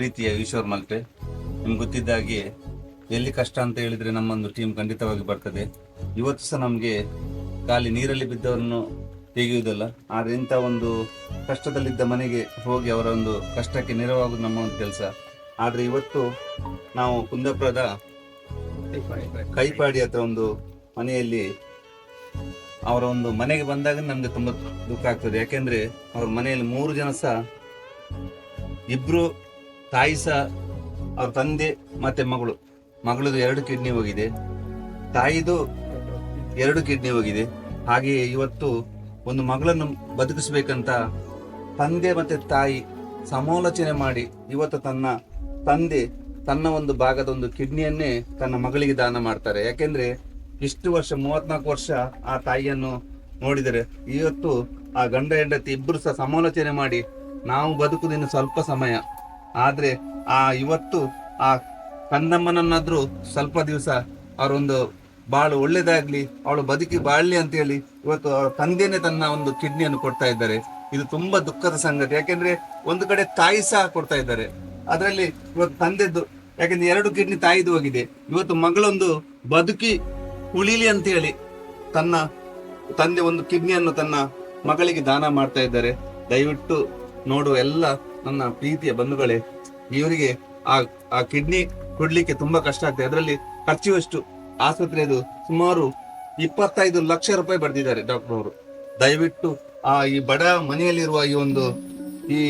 ಪ್ರೀತಿಯ ಈಶ್ವರ್ ಮಲ್ಟೆ ನಿಮ್ಗೆ ಗೊತ್ತಿದ್ದ ಹಾಗೆ ಎಲ್ಲಿ ಕಷ್ಟ ಅಂತ ಹೇಳಿದ್ರೆ ನಮ್ಮೊಂದು ಟೀಮ್ ಖಂಡಿತವಾಗಿ ಬರ್ತದೆ. ಇವತ್ತು ಸಹ ನಮಗೆ ಖಾಲಿ ನೀರಲ್ಲಿ ಬಿದ್ದವರನ್ನು ತೆಗೆಯುವುದಲ್ಲ, ಆದರೆ ಇಂಥ ಒಂದು ಕಷ್ಟದಲ್ಲಿದ್ದ ಮನೆಗೆ ಹೋಗಿ ಅವರ ಒಂದು ಕಷ್ಟಕ್ಕೆ ನೆರವಾಗುವುದು ನಮ್ಮ ಒಂದು ಕೆಲಸ. ಆದರೆ ಇವತ್ತು ನಾವು ಕುಂದಾಪುರದ ಕೈಪಾಡಿ ಹತ್ರ ಒಂದು ಮನೆಯಲ್ಲಿ ಅವರ ಒಂದು ಮನೆಗೆ ಬಂದಾಗ ನಮ್ಗೆ ತುಂಬಾ ದುಃಖ ಆಗ್ತದೆ. ಯಾಕೆಂದ್ರೆ ಅವ್ರ ಮನೆಯಲ್ಲಿ ಮೂರು ಜನ ಸಹ ಇಬ್ರು ತಾಯಿ ಸಹ ಅವ್ರ ತಂದೆ ಮತ್ತೆ ಮಗಳು. ಮಗಳದು ಎರಡು ಕಿಡ್ನಿ ಹೋಗಿದೆ. ತಾಯಿದು ಎರಡು ಕಿಡ್ನಿ ಹೋಗಿದೆ. ಹಾಗೆಯೇ ಇವತ್ತು ಒಂದು ಮಗಳನ್ನು ಬದುಕಿಸ್ಬೇಕಂತ ತಂದೆ ಮತ್ತೆ ತಾಯಿ ಸಮಾಲೋಚನೆ ಮಾಡಿ ಇವತ್ತು ತನ್ನ ತಂದೆ ತನ್ನ ಒಂದು ಭಾಗದ ಒಂದು ಕಿಡ್ನಿಯನ್ನೇ ತನ್ನ ಮಗಳಿಗೆ ದಾನ ಮಾಡ್ತಾರೆ. ಯಾಕೆಂದ್ರೆ ಇಷ್ಟು ವರ್ಷ, ಮೂವತ್ನಾಲ್ಕು ವರ್ಷ ಆ ತಾಯಿಯನ್ನು ನೋಡಿದರೆ ಇವತ್ತು ಆ ಗಂಡ ಹೆಂಡತಿ ಇಬ್ಬರು ಸಹ ಸಮಾಲೋಚನೆ ಮಾಡಿ ನಾವು ಬದುಕುದಿನ್ನು ಸ್ವಲ್ಪ ಸಮಯ. ಆದ್ರೆ ಆ ಇವತ್ತು ಆ ಕಂದಮ್ಮನನ್ನಾದ್ರೂ ಸ್ವಲ್ಪ ದಿವಸ ಅವರೊಂದು ಬಾಳು ಒಳ್ಳೇದಾಗ್ಲಿ, ಅವಳು ಬದುಕಿ ಬಾಳ್ಲಿ ಅಂತ ಹೇಳಿ ಇವತ್ತು ಅವರ ತಂದೆನೆ ತನ್ನ ಒಂದು ಕಿಡ್ನಿಯನ್ನು ಕೊಡ್ತಾ ಇದ್ದಾರೆ. ಇದು ತುಂಬಾ ದುಃಖದ ಸಂಗತಿ. ಯಾಕೆಂದ್ರೆ ಒಂದು ಕಡೆ ತಾಯಿ ಸಹ ಕೊಡ್ತಾ ಇದ್ದಾರೆ. ಅದರಲ್ಲಿ ಇವತ್ತು ತಂದೆದ್ದು ಯಾಕೆಂದ್ರೆ ಎರಡು ಕಿಡ್ನಿ ತಾಯಿದು ಹೋಗಿದೆ. ಇವತ್ತು ಮಗಳೊಂದು ಬದುಕಿ ಉಳಿಲಿ ಅಂತ ಹೇಳಿ ತನ್ನ ತಂದೆ ಒಂದು ಕಿಡ್ನಿಯನ್ನು ತನ್ನ ಮಗಳಿಗೆ ದಾನ ಮಾಡ್ತಾ ಇದ್ದಾರೆ. ದಯವಿಟ್ಟು ನೋಡುವ ಎಲ್ಲ ನನ್ನ ಪ್ರೀತಿಯ ಬಂಧುಗಳೇ ಇವರಿಗೆ ಆ ಆ ಕಿಡ್ನಿ ಕೊಡ್ಲಿಕ್ಕೆ ತುಂಬಾ ಕಷ್ಟ ಆಗ್ತದೆ ಅದರಲ್ಲಿ ಖರ್ಚು ಎಷ್ಟು ಆಸ್ಪತ್ರೆದು ಸುಮಾರು ಇಪ್ಪತ್ತೈದು ಲಕ್ಷ ರೂಪಾಯಿ ಬರೆದಿದ್ದಾರೆ ಡಾಕ್ಟರ್ ಅವರು. ದಯವಿಟ್ಟು ಆ ಈ ಬಡ ಮನೆಯಲ್ಲಿರುವ ಈ ಒಂದು ಈ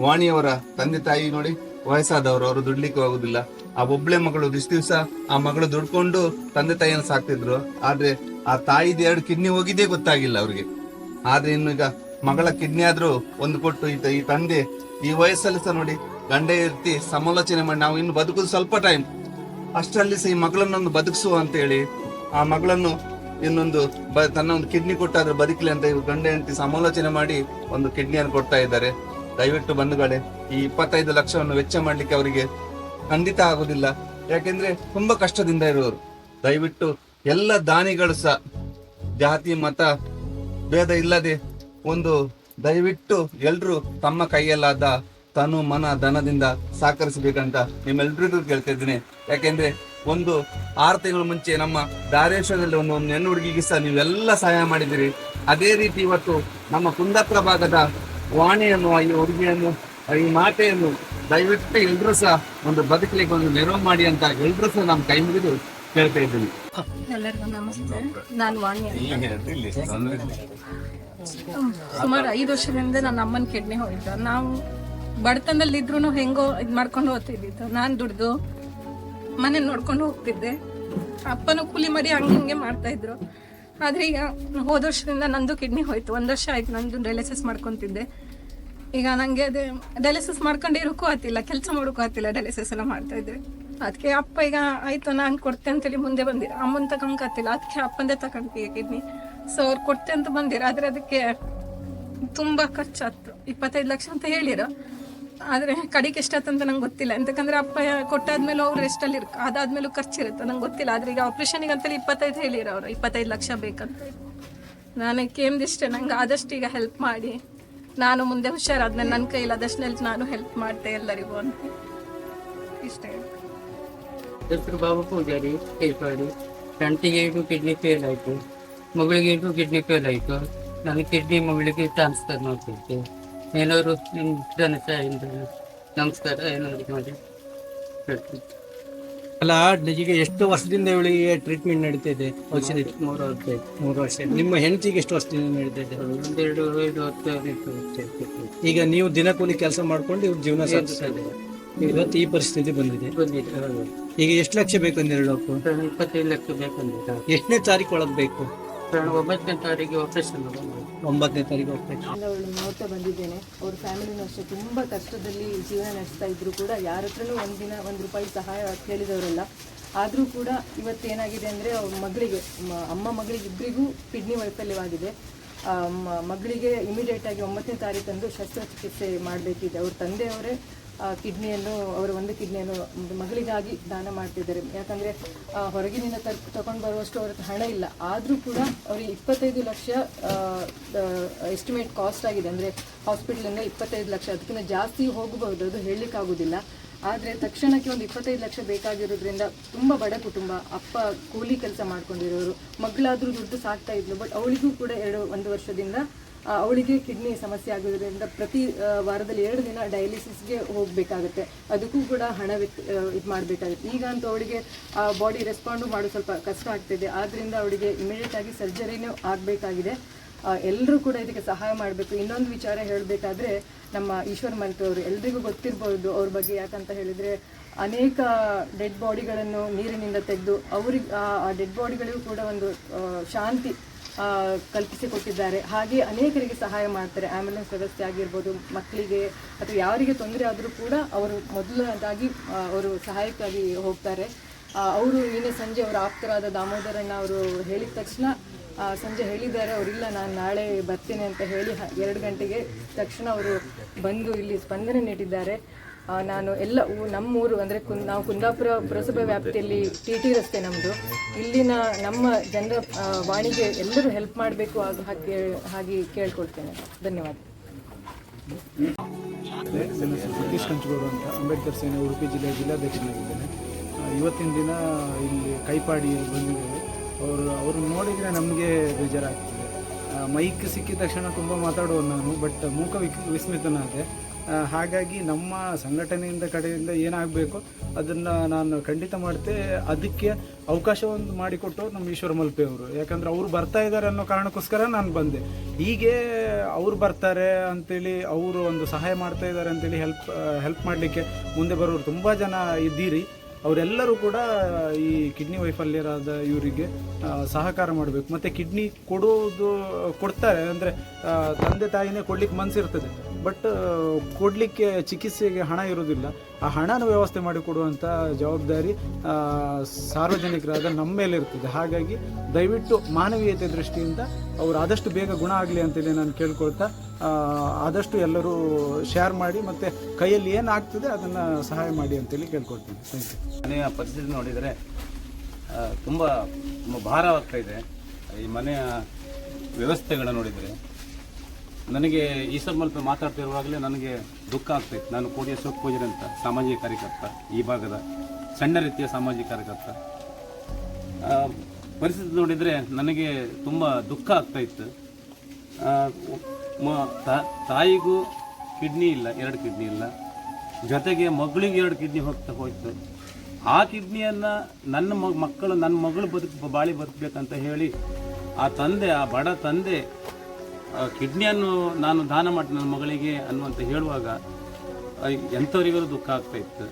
ವಾಣಿಯವರ ತಂದೆ ತಾಯಿ ನೋಡಿ, ವಯಸ್ಸಾದವರು, ಅವರು ದುಡ್ಲಿಕ್ಕೆ ಆಗುದಿಲ್ಲ. ಆ ಒಬ್ಳೆ ಮಗಳು ಇಷ್ಟು ದಿವಸ ಆ ಮಗಳು ದುಡ್ಕೊಂಡು ತಂದೆ ತಾಯಿಯನ್ನು ಸಾಕ್ತಿದ್ರು. ಆದ್ರೆ ಆ ತಾಯಿದ ಎರಡು ಕಿಡ್ನಿ ಹೋಗಿದ್ದೇ ಗೊತ್ತಾಗಿಲ್ಲ ಅವ್ರಿಗೆ. ಆದ್ರೆ ಇನ್ನು ಈಗ ಮಗಳ ಕಿಡ್ನಿ ಆದ್ರೂ ಒಂದು ಕೊಟ್ಟು ಈ ತಂದೆ ಈ ವಯಸ್ಸಲ್ಲಿ ಸಹ ನೋಡಿ ಗಂಡ ಇರ್ತಿ ಸಮಾಲೋಚನೆ ಮಾಡಿ ನಾವು ಇನ್ನು ಬದುಕುದು ಸ್ವಲ್ಪ ಟೈಮ್ ಅಷ್ಟರಲ್ಲಿ ಸಹ ಈ ಮಗಳನ್ನೊಂದು ಬದುಕಿಸುವ ಅಂತ ಹೇಳಿ ಆ ಮಗಳನ್ನು ಇನ್ನೊಂದು ತನ್ನ ಒಂದು ಕಿಡ್ನಿ ಕೊಟ್ಟಾದ್ರೆ ಬದುಕಲಿ ಅಂತ ಇವ್ರು ಗಂಡ ಹೆಂಡತಿ ಸಮಾಲೋಚನೆ ಮಾಡಿ ಒಂದು ಕಿಡ್ನಿಯನ್ನು ಕೊಡ್ತಾ ಇದ್ದಾರೆ. ದಯವಿಟ್ಟು ಬಂಧುಗಳೇ, ಈ ಇಪ್ಪತ್ತೈದು ಲಕ್ಷವನ್ನು ವೆಚ್ಚ ಮಾಡ್ಲಿಕ್ಕೆ ಅವರಿಗೆ ಖಂಡಿತ ಆಗುದಿಲ್ಲ. ಯಾಕೆಂದ್ರೆ ತುಂಬಾ ಕಷ್ಟದಿಂದ ಇರುವವರು. ದಯವಿಟ್ಟು ಎಲ್ಲ ದಾನಿಗಳು ಸಹ ಜಾತಿ, ಮತ, ಭೇದ ಇಲ್ಲದೆ ಒಂದು ದಯವಿಟ್ಟು ಎಲ್ರು ತಮ್ಮ ಕೈಯಲ್ಲಾದ ತನು ಮನ ಧನದಿಂದ ಸಹಕರಿಸಬೇಕಂತ ನಿಮ್ಮೆಲ್ರಿಗೂ ಕೇಳ್ತಾ ಇದ್ದೀನಿ. ಯಾಕೆಂದ್ರೆ ಒಂದು ಆರು ತಿಂಗಳ ಮುಂಚೆ ನಮ್ಮ ಧಾರೇಶ್ವರದಲ್ಲಿ ಒಂದು ಒಂದು ಹೆಣ್ಣು ಹುಡುಗಿಗೆ ಸಹ ನೀವೆಲ್ಲ ಸಹಾಯ ಮಾಡಿದಿರಿ ಅದೇ ರೀತಿ ಇವತ್ತು ನಮ್ಮ ಕುಂದಾಪುರ ಭಾಗದ ವಾಣಿಯನ್ನು ಈ ಹುಡುಗಿಯನ್ನು ಈ ಮಾತೆಯನ್ನು ದಯವಿಟ್ಟು ಎಲ್ರು ಸಹ ಒಂದು ಬದುಕಲಿಕ್ಕೆ ಒಂದು ನೆರವು ಮಾಡಿ ಅಂತ ಎಲ್ರು ಸಹ ನಮ್ಮ ಕೈ ಮುಗಿದು ಕೇಳ್ತಾ ಇದ್ದೀನಿ. ಎಲ್ಲರಿಗೂ ನಮಸ್ತೆ. ನಾನು ವಾಣಿ ಸುಮಾರು ಐದು ವರ್ಷದಿಂದ ನನ್ನ ಅಮ್ಮನ ಕಿಡ್ನಿ ಹೋಯ್ತು. ನಾವು ಬಡತನದಲ್ಲಿ ಇದ್ರು ಹೆಂಗೋ ಇದು ಮಾಡ್ಕೊಂಡು ಹೋಗ್ತಿದ್ದಿದ್ದು ನಾನು ದುಡ್ದು ಮನೆ ನೋಡ್ಕೊಂಡು ಹೋಗ್ತಿದ್ದೆ. ಅಪ್ಪನೂ ಕೂಲಿ ಮರಿ ಹಂಗೆ ಹಿಂಗೆ ಮಾಡ್ತಾ ಇದ್ರು. ಆದ್ರೆ ಈಗ ಹೋದ ವರ್ಷದಿಂದ ನಂದು ಕಿಡ್ನಿ ಹೋಯ್ತು. ಒಂದು ವರ್ಷ ಆಯ್ತು ನಂದು ಡಯಾಲಿಸಿಸ್ ಮಾಡ್ಕೊಂತಿದ್ದೆ. ಈಗ ನನಗೆ ಅದೇ ಡಯಾಲಿಸಿಸ್ ಮಾಡ್ಕೊಂಡು ಆತಿಲ್ಲ, ಕೆಲಸ ಮಾಡೋಕ್ಕೂ ಆತಿಲ್ಲ ಡಯಾಲಿಸಿಸ್ ಎಲ್ಲ ಮಾಡ್ತಾ ಇದ್ದೆ ಅದಕ್ಕೆ ಅಪ್ಪ ಈಗ ಆಯ್ತು, ನಾನು ಕೊಡ್ತೆ ಅಂತೇಳಿ ಮುಂದೆ ಬಂದಿರ. ಅಮ್ಮನ ತಗೊಂಡ್ಕತ್ತಿಲ್ಲ ಅದಕ್ಕೆ ಅಪ್ಪಂದೇ ತಗೊಂಡ್ವಿ ಕಿಡ್ನಿ ಸೊ ಅವ್ರು ಕೊಡ್ತೆ ಅಂತ ಬಂದಿರ. ಆದ್ರೆ ಅದಕ್ಕೆ ತುಂಬಾ ಖರ್ಚಾಯ್ತು. ಇಪ್ಪತ್ತೈದು ಲಕ್ಷ ಅಂತ ಹೇಳಿರ. ಆದ್ರೆ ಕಡೆಗೆ ಎಷ್ಟಾಯ್ತು ನಂಗೆ ಗೊತ್ತಿಲ್ಲ. ಎಂತಕಂದ್ರೆ ಅಪ್ಪ ಕೊಟ್ಟಾದ್ಮೇಲೆ ಅವ್ರು ಎಷ್ಟಲ್ಲಿ ಇರ್ಕ, ಅದಾದ್ಮೇಲೂ ಖರ್ಚಿರುತ್ತೆ. ನಂಗೆ ಗೊತ್ತಿಲ್ಲ. ಆದ್ರೆ ಈಗ ಆಪ್ರೇಷನಿಗೆ ಅಂತೇಳಿ ಇಪ್ಪತ್ತೈದು ಹೇಳಿರ ಅವರು. ಇಪ್ಪತ್ತೈದು ಲಕ್ಷ ಬೇಕಂತ. ನಾನು ಕೇಮ್ದಿಷ್ಟೇ ನಂಗೆ ಆದಷ್ಟು ಈಗ ಹೆಲ್ಪ್ ಮಾಡಿ. ನಾನು ಮುಂದೆ ಹುಷಾರಾದ್ಮೇಲೆ ನನ್ನ ಕೈಲಿ ಆದಷ್ಟು ನಾನು ಹೆಲ್ಪ್ ಮಾಡ್ತೆ ಎಲ್ಲರಿಗೂ ಅಂತ. ಇಷ್ಟೇ. ಹೆಸರು ಬಾಬು ಪೂಜಾರಿ ಕೈಪಾಡಿ ಗಂಟಿಗೆ ಇಟ್ಟು ಕಿಡ್ನಿ ಫೇಲ್ ಆಯಿತು. ಮಗಳಿಗೆ ಇಟ್ಟು ಕಿಡ್ನಿ ಫೇಲ್ ಆಯಿತು. ನನ್ನ ಕಿಡ್ನಿ ಮಗಳಿಗೆ ಟ್ರಾನ್ಸ್ಫರ್ ಮಾಡ್ತಿದ್ದೆ. ಏನಾದ್ರು ನಿಮ್ಮ ನಮಸ್ಕಾರ ಏನಾದ್ರು ಮಾಡಿ ಅಲ್ಲ ನಿಜಿಗೆ ಎಷ್ಟು ವರ್ಷದಿಂದ ಇವಳಿಗೆ ಟ್ರೀಟ್ಮೆಂಟ್ ನಡೀತಿದೆ? ಔಷಧಿ ಮೂರು ವರ್ಷ ಮೂರು ವರ್ಷ ನಿಮ್ಮ ಹೆಂಡತಿಗೆ ಎಷ್ಟು ವರ್ಷದಿಂದ ನಡೀತಿದೆ? ಒಂದೆರಡು ಎರಡು ವರ್ಷ ಈಗ ನೀವು ದಿನಕೂಲಿ ಕೆಲಸ ಮಾಡ್ಕೊಂಡು ಇವ್ರ ಜೀವನ ಸಾಧಿಸ್ತಾ ಇದ್ದೀರಾ? ಇವತ್ತು ಈ ಪರಿಸ್ಥಿತಿ ಬಂದಿದೆ. ಬಂದಿದೆ ಹೌದು. ಈಗ ಎಷ್ಟು ಲಕ್ಷ ಬೇಕು ಅಂದಿರ ಎರಡು ಸರ್, ಇಪ್ಪತ್ತೈದು ಲಕ್ಷ ಬೇಕಂದ್ರೆ ಎಷ್ಟನೇ ತಾರೀಕು ಒಳಗೆ ಬೇಕು? ಸರ್, ಒಂಬತ್ತನೇ ತಾರೀಕಿಗೆ ಆಪರೇಷನ್ ಒಂಬತ್ತನೇ ತಾರೀಕು ಹೋಗ್ಬೇಕು ಅವಳು ನೋಡ್ತಾ ಬಂದಿದ್ದೇನೆ. ಅವ್ರ ಫ್ಯಾಮಿಲಿನೂ ಅಷ್ಟೇ. ತುಂಬ ಕಷ್ಟದಲ್ಲಿ ಜೀವನ ನಡೆಸ್ತಾ ಇದ್ರು ಕೂಡ ಯಾರ ಹತ್ರನೂ ಒಂದಿನ ಒಂದು ರೂಪಾಯಿ ಸಹಾಯ ಕೇಳಿದವರಲ್ಲ. ಆದರೂ ಕೂಡ ಇವತ್ತೇನಾಗಿದೆ ಅಂದರೆ ಅವ್ರ ಮಗಳಿಗೆ ಮ- ಅಮ್ಮ ಮಗಳಿಗೆ ಇಬ್ಬರಿಗೂ ಕಿಡ್ನಿ ವೈಫಲ್ಯವಾಗಿದೆ. ಆ, ಮ- ಮಗಳಿಗೆ ಇಮಿಡಿಯೇಟ್ ಆಗಿ ಒಂಬತ್ತನೇ ತಾರೀಕಂದು ಶಸ್ತ್ರಚಿಕಿತ್ಸೆ ಮಾಡಬೇಕಿದೆ. ಅವ್ರ ತಂದೆಯವರೇ ಕಿಡ್ನಿಯನ್ನು, ಅವರ ಒಂದು ಕಿಡ್ನಿಯನ್ನು ಮಗಳಿಗಾಗಿ ದಾನ ಮಾಡ್ತಿದ್ದಾರೆ. ಯಾಕಂದರೆ ಹೊರಗಿನಿಂದ ತರ್ ತಗೊಂಡು ಬರುವಷ್ಟು ಅವ್ರ ಹಣ ಇಲ್ಲ. ಆದರೂ ಕೂಡ ಅವರಿಗೆ ಇಪ್ಪತ್ತೈದು ಲಕ್ಷ ಎಸ್ಟಿಮೇಟ್ ಕಾಸ್ಟ್ ಆಗಿದೆ. ಅಂದರೆ ಹಾಸ್ಪಿಟಲಿಂದ ಇಪ್ಪತ್ತೈದು ಲಕ್ಷ. ಅದಕ್ಕಿಂತ ಜಾಸ್ತಿ ಹೋಗಬಹುದು ಅದು ಹೇಳಲಿಕ್ಕಾಗೋದಿಲ್ಲ. ಆದರೆ ತಕ್ಷಣಕ್ಕೆ ಒಂದು ಇಪ್ಪತ್ತೈದು ಲಕ್ಷ ಬೇಕಾಗಿರೋದ್ರಿಂದ ತುಂಬ ಬಡ ಕುಟುಂಬ, ಅಪ್ಪ ಕೂಲಿ ಕೆಲಸ ಮಾಡ್ಕೊಂಡಿರೋರು, ಮಗಳಾದರೂ ದುಡ್ಡು ಸಾಕ್ತಾ ಇದ್ಲು ಬಟ್ ಅವಳಿಗೂ ಕೂಡ ಎರಡು, ಒಂದು ವರ್ಷದಿಂದ ಅವಳಿಗೆ ಕಿಡ್ನಿ ಸಮಸ್ಯೆ ಆಗೋದ್ರಿಂದ ಪ್ರತಿ ವಾರದಲ್ಲಿ ಎರಡು ದಿನ ಡಯಾಲಿಸಿಸ್ಗೆ ಹೋಗಬೇಕಾಗುತ್ತೆ. ಅದಕ್ಕೂ ಕೂಡ ಹಣ ಇದು ಮಾಡಬೇಕಾಗುತ್ತೆ. ಈಗ ಅಂತೂ ಅವಳಿಗೆ ಬಾಡಿ ರೆಸ್ಪಾಂಡು ಮಾಡೋದು ಸ್ವಲ್ಪ ಕಷ್ಟ ಆಗ್ತಿದೆ. ಆದ್ದರಿಂದ ಅವಳಿಗೆ ಇಮಿಡಿಯೇಟ್ ಆಗಿ ಸರ್ಜರಿನೂ ಆಗಬೇಕಾಗಿದೆ. ಎಲ್ಲರೂ ಕೂಡ ಇದಕ್ಕೆ ಸಹಾಯ ಮಾಡಬೇಕು. ಇನ್ನೊಂದು ವಿಚಾರ ಹೇಳಬೇಕಾದ್ರೆ, ನಮ್ಮ ಈಶ್ವರ್ ಮಂತ್ರಿ ಅವರು ಎಲ್ರಿಗೂ ಗೊತ್ತಿರ್ಬೋದು ಅವ್ರ ಬಗ್ಗೆ ಯಾಕಂತ ಹೇಳಿದರೆ, ಅನೇಕ ಡೆಡ್ ಬಾಡಿಗಳನ್ನು ನೀರಿನಿಂದ ತೆಗೆದು ಅವ್ರಿಗೆ, ಆ ಡೆಡ್ ಬಾಡಿಗಳಿಗೂ ಕೂಡ ಒಂದು ಶಾಂತಿ ಕಲ್ಪಿಸಿಕೊಟ್ಟಿದ್ದಾರೆ. ಹಾಗೆ ಅನೇಕರಿಗೆ ಸಹಾಯ ಮಾಡ್ತಾರೆ. ಆ್ಯಂಬುಲೆನ್ಸ್ ವ್ಯವಸ್ಥೆ ಆಗಿರ್ಬೋದು, ಮಕ್ಕಳಿಗೆ ಅಥವಾ ಯಾರಿಗೆ ತೊಂದರೆ ಆದರೂ ಕೂಡ ಅವರು ಮೊದಲನೇದಾಗಿ ಅವರು ಸಹಾಯಕ್ಕಾಗಿ ಹೋಗ್ತಾರೆ. ಅವರು ನಿನ್ನೆ ಸಂಜೆ ಅವರ ಆಪ್ತರಾದ ದಾಮೋದರಣ್ಣ ಅವರು ಹೇಳಿದ ತಕ್ಷಣ ಸಂಜೆ ಹೇಳಿದ್ದಾರೆ ಅವರಿಲ್ಲ ನಾನು ನಾಳೆ ಬರ್ತೇನೆ ಅಂತ ಹೇಳಿ ಎರಡು ಗಂಟೆಗೆ ತಕ್ಷಣ ಅವರು ಬಂದು ಇಲ್ಲಿ ಸ್ಪಂದನೆ ನೀಡಿದ್ದಾರೆ. ನಾನು ಎಲ್ಲ ನಮ್ಮ ಊರು ಅಂದರೆ ಕುಂದ್ ನಾವು ಕುಂದಾಪುರ ಪುರಸಭೆ ವ್ಯಾಪ್ತಿಯಲ್ಲಿ ಟಿ ಟಿ ರಸ್ತೆ ನಮ್ಮದು ಇಲ್ಲಿನ ನಮ್ಮ ಜನರ ವಾಣಿಗೆ ಎಲ್ಲರೂ ಹೆಲ್ಪ್ ಮಾಡಬೇಕು ಹಾಗೆ ಹಾಗೆ ಕೇಳ್ಕೊಳ್ತೇನೆ. ಧನ್ಯವಾದ. ಸತೀಶ್ ಕಂಚಗೌಡ ಅಂತ ಅಂಬೇಡ್ಕರ್ ಸೇನೆ ಉಡುಪಿ ಜಿಲ್ಲೆಯ ಜಿಲ್ಲಾಧ್ಯಕ್ಷನಾಗಿದ್ದೇನೆ. ಇವತ್ತಿನ ದಿನ ಇಲ್ಲಿ ಕೈಪಾಡಿ ಬಂದಿದ್ದೇವೆ. ಅವರು ಅವರು ನೋಡಿದರೆ ನಮಗೆ ಬೇಜಾರಾಗ್ತದೆ. ಮೈಕ್ ಸಿಕ್ಕಿದ ತಕ್ಷಣ ತುಂಬ ಮಾತಾಡುವ ನಾನು, ಬಟ್ ಮೂಕ ವಿಕ್, ವಿಸ್ಮಿತನಾದೆ. ಹಾಗಾಗಿ ನಮ್ಮ ಸಂಘಟನೆಯಿಂದ ಕಡೆಯಿಂದ ಏನಾಗಬೇಕು ಅದನ್ನು ನಾನು ಖಂಡಿತ ಮಾಡ್ತೆ, ಅದಕ್ಕೆ ಅವಕಾಶ ಒಂದು ಮಾಡಿಕೊಟ್ಟು ನಮ್ಮ ಈಶ್ವರ ಮಲ್ಪೆ ಅವರು. ಯಾಕಂದ್ರೆ ಅವರು ಬರ್ತಾ ಇದ್ದಾರೆ ಅನ್ನೋ ಕಾರಣಕ್ಕೋಸ್ಕರ ನಾನು ಬಂದೆ. ಹೀಗೆ ಅವ್ರು ಬರ್ತಾರೆ ಅಂತೇಳಿ ಅವರು ಒಂದು ಸಹಾಯ ಮಾಡ್ತಾ ಇದ್ದಾರೆ ಅಂತೇಳಿ ಹೆಲ್ಪ್ ಹೆಲ್ಪ್ ಮಾಡಲಿಕ್ಕೆ ಮುಂದೆ ಬರೋರು ತುಂಬ ಜನ ಇದ್ದೀರಿ. ಅವರೆಲ್ಲರೂ ಕೂಡ ಈ ಕಿಡ್ನಿ ವೈಫಲ್ಯರಾದ ಇವರಿಗೆ ಸಹಕಾರ ಮಾಡಬೇಕು. ಮತ್ತು ಕಿಡ್ನಿ ಕೊಡೋದು, ಕೊಡ್ತಾರೆ. ಅಂದರೆ ತಂದೆ ತಾಯಿನೇ ಕೊಡ್ಲಿಕ್ಕೆ ಮನಸ್ಸಿರ್ತದೆ ಬಟ್ ಕೊಡಲಿಕ್ಕೆ ಚಿಕಿತ್ಸೆಗೆ ಹಣ ಇರೋದಿಲ್ಲ ಆ ಹಣನ ವ್ಯವಸ್ಥೆ ಮಾಡಿಕೊಡುವಂಥ ಜವಾಬ್ದಾರಿ ಸಾರ್ವಜನಿಕರಾದ ನಮ್ಮ ಮೇಲೆ ಇರ್ತದೆ. ಹಾಗಾಗಿ ದಯವಿಟ್ಟು ಮಾನವೀಯತೆ ದೃಷ್ಟಿಯಿಂದ ಅವರು ಆದಷ್ಟು ಬೇಗ ಗುಣ ಆಗಲಿ ಅಂತೇಳಿ ನಾನು ಕೇಳ್ಕೊಳ್ತಾ ಆದಷ್ಟು ಎಲ್ಲರೂ ಶೇರ್ ಮಾಡಿ ಮತ್ತು ಕೈಯಲ್ಲಿ ಏನಾಗ್ತದೆ ಅದನ್ನು ಸಹಾಯ ಮಾಡಿ ಅಂತೇಳಿ ಕೇಳ್ಕೊಳ್ತೀನಿ. ಥ್ಯಾಂಕ್ ಯು ಮನೆಯ ಪರಿಸ್ಥಿತಿ ನೋಡಿದರೆ ತುಂಬ ತುಂಬ ಭಾರವಾಗ್ತಾ ಇದೆ. ಈ ಮನೆಯ ವ್ಯವಸ್ಥೆಗಳನ್ನ ನೋಡಿದರೆ ನನಗೆ ಈಶ್ವರ್ ಸಂಬಂಧ ಮಾತಾಡ್ತಿರುವಾಗಲೇ ನನಗೆ ದುಃಖ ಆಗ್ತಾಯಿತ್ತು ನಾನು ಕೋಡಿಯ ಪೂಜಾರಿ ಅಂತ ಸಾಮಾಜಿಕ ಕಾರ್ಯಕರ್ತ, ಈ ಭಾಗದ ಸಣ್ಣ ರೀತಿಯ ಸಾಮಾಜಿಕ ಕಾರ್ಯಕರ್ತ. ಪರಿಸ್ಥಿತಿ ನೋಡಿದರೆ ನನಗೆ ತುಂಬ ದುಃಖ ಆಗ್ತಾ ಇತ್ತು ಮ- ತಾ- ತಾಯಿಗೂ ಕಿಡ್ನಿ ಇಲ್ಲ, ಎರಡು ಕಿಡ್ನಿ ಇಲ್ಲ. ಜೊತೆಗೆ ಮಗಳಿಗೆ ಎರಡು ಕಿಡ್ನಿ ಹೋಗ್ತಾ ಹೋಯ್ತು. ಆ ಕಿಡ್ನಿಯನ್ನು ನನ್ನ ಮಕ್ಕಳು, ನನ್ನ ಮಗಳು ಬದುಕು, ಬಾಳಿ ಬದುಕಬೇಕಂತ ಹೇಳಿ ಆ ತಂದೆ, ಆ ಬಡ ತಂದೆ ಕಿಡ್ನಿಯನ್ನು ನಾನು ದಾನ ಮಾಡಿ ನನ್ನ ಮಗಳಿಗೆ ಅನ್ನುವಂತ ಹೇಳುವಾಗ ಎಂಥವರಿಗೂ ದುಃಖ ಆಗ್ತಾ ಇತ್ತು.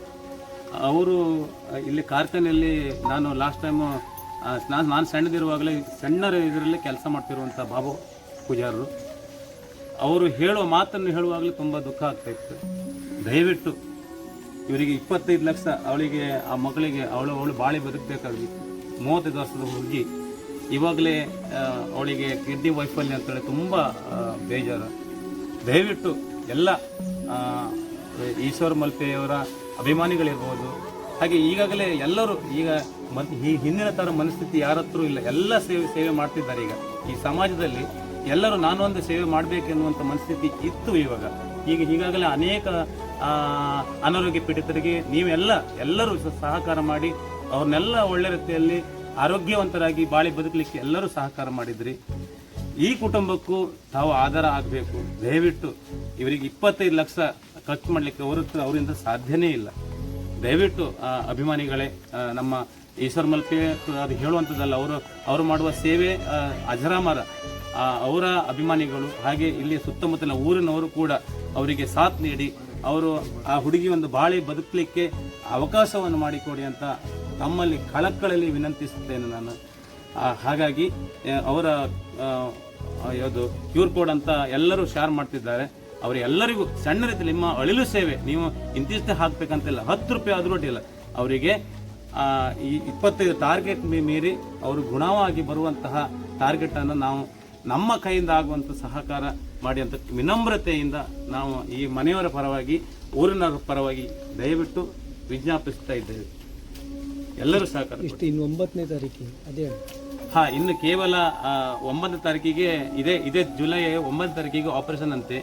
ಅವರು ಇಲ್ಲಿ ಕಾರ್ಖಾನೆಯಲ್ಲಿ ನಾನು ಲಾಸ್ಟ್ ಟೈಮು ನಾನು ನಾನು ಸಣ್ಣದಿರುವಾಗಲೇ ಸಣ್ಣ ಇದರಲ್ಲಿ ಕೆಲಸ ಮಾಡ್ತಿರುವಂಥ ಬಾಬು ಪೂಜಾರರು. ಅವರು ಹೇಳುವ ಮಾತನ್ನು ಹೇಳುವಾಗಲೇ ತುಂಬ ದುಃಖ ಆಗ್ತಾ ಇತ್ತು. ದಯವಿಟ್ಟು ಇವರಿಗೆ ಇಪ್ಪತ್ತೈದು ಲಕ್ಷ ಅವಳಿಗೆ, ಆ ಮಗಳಿಗೆ, ಅವಳು ಅವಳು ಬಾಳಿ ಬದುಕಬೇಕಾಗಿತ್ತು ಮೂವತ್ತೈದು ವರ್ಷದ ಹುಡುಗಿ ಇವಾಗಲೇ ಅವಳಿಗೆ ಕಿಡ್ನಿ ವೈಫಲ್ಯ ಅಂತೇಳಿ ತುಂಬ ಬೇಜಾರು. ದಯವಿಟ್ಟು ಎಲ್ಲ ಈಶ್ವರ್ ಮಲ್ಪೆಯವರ ಅಭಿಮಾನಿಗಳಿರ್ಬೋದು, ಹಾಗೆ ಈಗಾಗಲೇ ಎಲ್ಲರೂ ಈಗ ಮತ್ ಈ ಹಿಂದಿನ ಥರ ಮನಸ್ಥಿತಿ ಯಾರತ್ರೂ ಇಲ್ಲ, ಎಲ್ಲ ಸೇವೆ ಸೇವೆ ಮಾಡ್ತಿದ್ದಾರೆ ಈಗ. ಈ ಸಮಾಜದಲ್ಲಿ ಎಲ್ಲರೂ ನಾನು ಒಂದು ಸೇವೆ ಮಾಡಬೇಕೆನ್ನುವಂಥ ಮನಸ್ಥಿತಿ ಇತ್ತು ಇವಾಗ. ಈಗ ಈಗಾಗಲೇ ಅನೇಕ ಅನಾರೋಗ್ಯ ಪೀಡಿತರಿಗೆ ನೀವೆಲ್ಲ, ಎಲ್ಲರೂ ಸಹಕಾರ ಮಾಡಿ, ಅವ್ರನ್ನೆಲ್ಲ ಒಳ್ಳೆ ರೀತಿಯಲ್ಲಿ ಆರೋಗ್ಯವಂತರಾಗಿ ಬಾಳಿ ಬದುಕಲಿಕ್ಕೆ ಎಲ್ಲರೂ ಸಹಕಾರ ಮಾಡಿದ್ರಿ. ಈ ಕುಟುಂಬಕ್ಕೂ ತಾವು ಆಧಾರ ಆಗಬೇಕು. ದಯವಿಟ್ಟು ಇವರಿಗೆ ಇಪ್ಪತ್ತೈದು ಲಕ್ಷ ಖರ್ಚು ಮಾಡಲಿಕ್ಕೆ ಹತ್ರ ಅವರಿಂದ ಸಾಧ್ಯನೇ ಇಲ್ಲ. ದಯವಿಟ್ಟು ಅಭಿಮಾನಿಗಳೇ ನಮ್ಮ ಈಶ್ವರ್ ಮಲ್ಪೆ ಅದು ಹೇಳುವಂಥದ್ದಲ್ಲ, ಅವರು ಅವರು ಮಾಡುವ ಸೇವೆ ಅಜರಾಮರ. ಅವರ ಅಭಿಮಾನಿಗಳು, ಹಾಗೆ ಇಲ್ಲಿ ಸುತ್ತಮುತ್ತಲಿನ ಊರಿನವರು ಕೂಡ ಅವರಿಗೆ ಸಾಥ್ ನೀಡಿ, ಅವರು ಆ ಹುಡುಗಿ ಒಂದು ಬಾಳಿ ಬದುಕಲಿಕ್ಕೆ ಅವಕಾಶವನ್ನು ಮಾಡಿಕೊಡಿ ಅಂತ ತಮ್ಮಲ್ಲಿ ಕಳಕಳಲ್ಲಿ ವಿನಂತಿಸುತ್ತೇನೆ ನಾನು. ಹಾಗಾಗಿ ಅವರ ಯಾವುದು ಕ್ಯೂರ್ ಕೋಡ್ ಅಂತ ಎಲ್ಲರೂ ಶೇರ್ ಮಾಡ್ತಿದ್ದಾರೆ. ಅವರೆಲ್ಲರಿಗೂ ಸಣ್ಣ ರೀತಿಯಲ್ಲಿ ನಿಮ್ಮ ಅಳಿಲು ಸೇವೆ, ನೀವು ಇಂತಿಷ್ಟೇ ಹಾಕ್ಬೇಕಂತಿಲ್ಲ, ಹತ್ತು ರೂಪಾಯಿ ಆದರೂ ಅಡ್ಡಿಲ್ಲ ಅವರಿಗೆ ಈ ಇಪ್ಪತ್ತೈದು ಟಾರ್ಗೆಟ್ ಮೀರಿ ಅವರು ಗುಣವಾಗಿ ಬರುವಂತಹ ಟಾರ್ಗೆಟನ್ನು ನಾವು ನಮ್ಮ ಕೈಯಿಂದ ಆಗುವಂಥ ಸಹಕಾರ ಮಾಡಿ ಅಂತ ವಿನಮ್ರತೆಯಿಂದ ನಾವು ಈ ಮನೆಯವರ ಪರವಾಗಿ ಊರಿನವರ ಪರವಾಗಿ ದಯವಿಟ್ಟು ವಿಜ್ಞಾಪಿಸ್ತಾ ಇದ್ದೇವೆ. ಎಲ್ಲರೂ ಸಹಕಾರ. ಇಷ್ಟು ಇನ್ನು ಒಂಬತ್ತನೇ ತಾರೀಕಿಗೆ ಅದೇ. ಹಾ ಇನ್ನು ಕೇವಲ ಒಂಬತ್ತನೇ ತಾರೀಕಿಗೆ ಇದೇ ಇದೇ ಜುಲೈ ಒಂಬತ್ತನೇ ತಾರೀಕಿಗೆ ಆಪರೇಷನ್ ಅಂತೆ.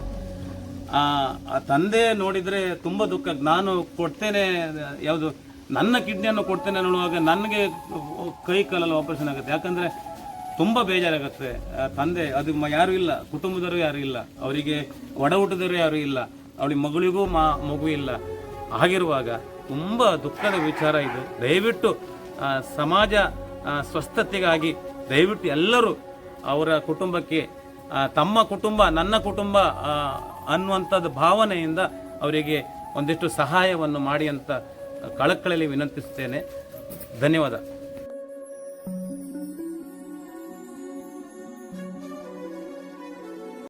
ತಂದೆ ನೋಡಿದ್ರೆ ತುಂಬಾ ದುಃಖ. ನಾನು ಕೊಡ್ತೇನೆ ಯಾವುದು ನನ್ನ ಕಿಡ್ನಿಯನ್ನು ಕೊಡ್ತೇನೆ ನೋಡುವಾಗ ನನಗೆ ಕೈ ಕಾಲಲ್ಲಿ ಆಪರೇಷನ್ ಆಗುತ್ತೆ. ಯಾಕಂದರೆ ತುಂಬ ಬೇಜಾರಾಗುತ್ತೆ. ತಂದೆ ಅದು ಯಾರು ಇಲ್ಲ. ಕುಟುಂಬದವರು ಯಾರು ಇಲ್ಲ. ಅವರಿಗೆ ಒಡ ಊಟದವರು ಯಾರು ಇಲ್ಲ. ಅವಳಿಗೆ ಮಗಳಿಗೂ ಮಾ ಮಗು ಇಲ್ಲ. ಹಾಗಿರುವಾಗ ತುಂಬಾ ದುಃಖದ ವಿಚಾರ ಇದು. ದಯವಿಟ್ಟು ಸಮಾಜ ಸ್ವಸ್ಥತೆಗಾಗಿ ದಯವಿಟ್ಟು ಎಲ್ಲರೂ ಅವರ ಕುಟುಂಬಕ್ಕೆ ತಮ್ಮ ಕುಟುಂಬ, ನನ್ನ ಕುಟುಂಬ ಅನ್ನುವಂಥದ್ದು ಭಾವನೆಯಿಂದ ಅವರಿಗೆ ಒಂದಿಷ್ಟು ಸಹಾಯವನ್ನು ಮಾಡಿ ಅಂತ ಕಳಕಳಿಯಲ್ಲಿ ವಿನಂತಿಸ್ತೇನೆ. ಧನ್ಯವಾದ.